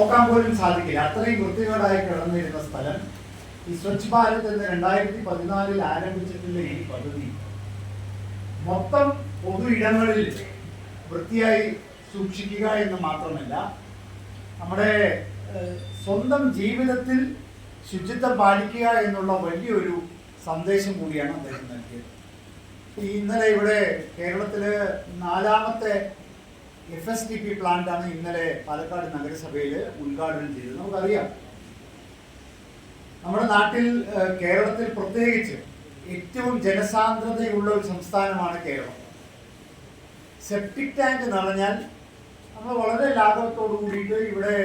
നോക്കാൻ പോലും സാധിക്കില്ല. അത്രയും വൃത്തികേടായി കിടന്നിരുന്ന സ്ഥലം ഈ സ്വച്ഛ് ഭാരത് എന്ന രണ്ടായിരത്തി പതിനാലിൽ ആരംഭിച്ചിട്ടുള്ള ഈ പദ്ധതി മൊത്തം പൊതു ഇടങ്ങളിൽ വൃത്തിയായി സൂക്ഷിക്കുക എന്ന് മാത്രമല്ല നമ്മുടെ സ്വന്തം ജീവിതത്തിൽ ശുചിത്വം പാലിക്കുക എന്നുള്ള വലിയൊരു സന്ദേശം കൂടിയാണ് അദ്ദേഹം നൽകിയത്. ഇന്നലെ ഇവിടെ കേരളത്തിലെ നാലാമത്തെ എഫ് എസ് ടി പി പ്ലാന്റാണ് ഇന്നലെ പാലക്കാട് നഗരസഭയിൽ ഉദ്ഘാടനം ചെയ്തത്. നമുക്കറിയാം. നമ്മുടെ നാട്ടിൽ കേരളത്തിൽ പ്രത്യേകിച്ച് ഏറ്റവും ജനസാന്ദ്രതയുള്ള ഒരു സംസ്ഥാനമാണ് കേരളം. സെപ്റ്റിക് ടാങ്ക് നിറഞ്ഞാൽ നമ്മൾ വളരെ ലാഘവത്തോടു കൂടിയിട്ട് ഇവിടെ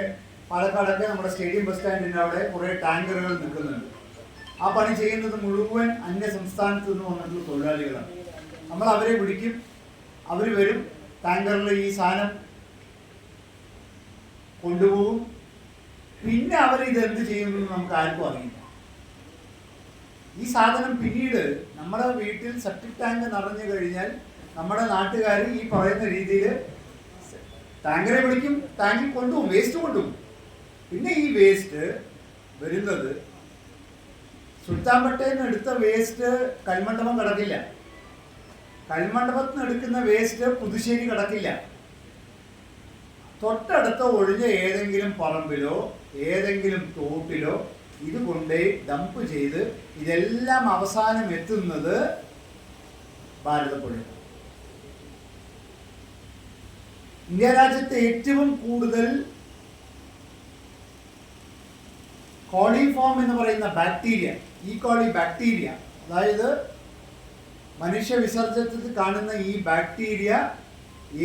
പാലക്കാടൊക്കെ നമ്മുടെ സ്റ്റേഡിയം ബസ് സ്റ്റാൻഡിന്റെ അവിടെ കുറേ ടാങ്കറുകൾ നിൽക്കുന്നുണ്ട്. ആ പണി ചെയ്യുന്നത് മുഴുവൻ അന്യ സംസ്ഥാനത്ത് നിന്ന് വന്നിട്ടുള്ള തൊഴിലാളികളാണ്. നമ്മൾ അവരെ വിളിക്കും. അവർ വരും. ടാങ്കറിൽ ഈ സാധനം കൊണ്ടുപോകും. പിന്നെ അവർ ഇത് എന്ത് ചെയ്യുമെന്ന് നമുക്ക് ആർക്കും അറിയില്ല. ഈ സാധനം പിന്നീട് നമ്മുടെ വീട്ടിൽ സെപ്റ്റിക് ടാങ്ക് നിറഞ്ഞു കഴിഞ്ഞാൽ നമ്മുടെ നാട്ടുകാർ ഈ പറയുന്ന രീതിയിൽ ടാങ്കറെ വിളിക്കും ടാങ്കിൽ കൊണ്ടുപോകും വേസ്റ്റ് കൊണ്ടുപോകും. പിന്നെ ഈ വേസ്റ്റ് വരുന്നത് സുൽത്താൻ പട്ടേന്ന് എടുത്ത വേസ്റ്റ് കൽമണ്ഡപം കിടക്കില്ല. കൽമണ്ഡപത്തിൽ നിന്ന് എടുക്കുന്ന വേസ്റ്റ് പുതുശ്ശേരി കിടക്കില്ല. തൊട്ടടുത്ത ഒഴിഞ്ഞ ഏതെങ്കിലും പറമ്പിലോ ഏതെങ്കിലും തോട്ടിലോ ഇത് കൊണ്ടേ ഡംപ് ചെയ്ത് ഇതെല്ലാം അവസാനം എത്തുന്നത് ഭാരതപ്പുഴ. ഇന്ത്യ രാജ്യത്തെ ഏറ്റവും കൂടുതൽ കോളിഫോം എന്ന് പറയുന്ന ബാക്ടീരിയ ഈ കോളി ബാക്ടീരിയ അതായത് മനുഷ്യ വിസർജനത്തിൽ കാണുന്ന ഈ ബാക്ടീരിയ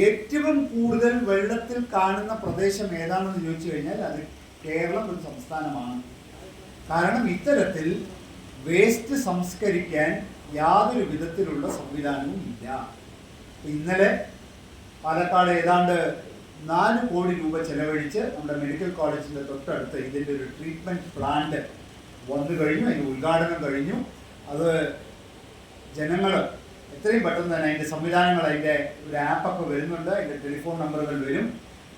ഏറ്റവും കൂടുതൽ വെള്ളത്തിൽ കാണുന്ന പ്രദേശം ഏതാണെന്ന് ചോദിച്ചു കഴിഞ്ഞാൽ അത് കേരളം ഒരു സംസ്ഥാനമാണ്. കാരണം ഇത്തരത്തിൽ വേസ്റ്റ് സംസ്കരിക്കാൻ യാതൊരു വിധത്തിലുള്ള സംവിധാനവും ഇല്ല. ഇന്നലെ പാലക്കാട് ഏതാണ്ട് നാല് കോടി രൂപ ചെലവഴിച്ച് നമ്മുടെ മെഡിക്കൽ കോളേജിന്റെ തൊട്ടടുത്ത് ഇതിന്റെ ഒരു ട്രീറ്റ്മെന്റ് പ്ലാന്റ് വന്നു കഴിഞ്ഞു അതിന്റെ ഉദ്ഘാടനം കഴിഞ്ഞു. അത് ജനങ്ങൾ എത്രയും പെട്ടെന്ന് തന്നെ അതിന്റെ സംവിധാനങ്ങൾ അതിന്റെ ഒരു ആപ്പൊക്കെ വരുന്നുണ്ട്. അതിന്റെ ടെലിഫോൺ നമ്പറുകൾ വരും.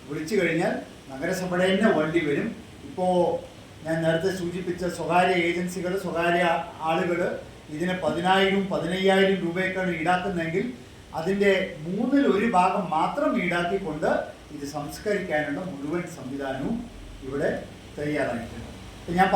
വിളിച്ചു കഴിഞ്ഞാൽ നഗരസഭയുടെ തന്നെ വണ്ടി വരും. ഇപ്പോൾ ഞാൻ നേരത്തെ സൂചിപ്പിച്ച സ്വകാര്യ ഏജൻസികൾ സ്വകാര്യ ആളുകൾ ഇതിന് പതിനായിരം പതിനയ്യായിരം രൂപയൊക്കെയാണ് ഈടാക്കുന്നതെങ്കിൽ അതിന്റെ മൂന്നിൽ ഒരു ഭാഗം മാത്രം ഈടാക്കിക്കൊണ്ട് ഇത് സംസ്കരിക്കാനുള്ള മുഴുവൻ സംവിധാനവും ഇവിടെ തയ്യാറായിട്ടുണ്ട്. ഞാൻ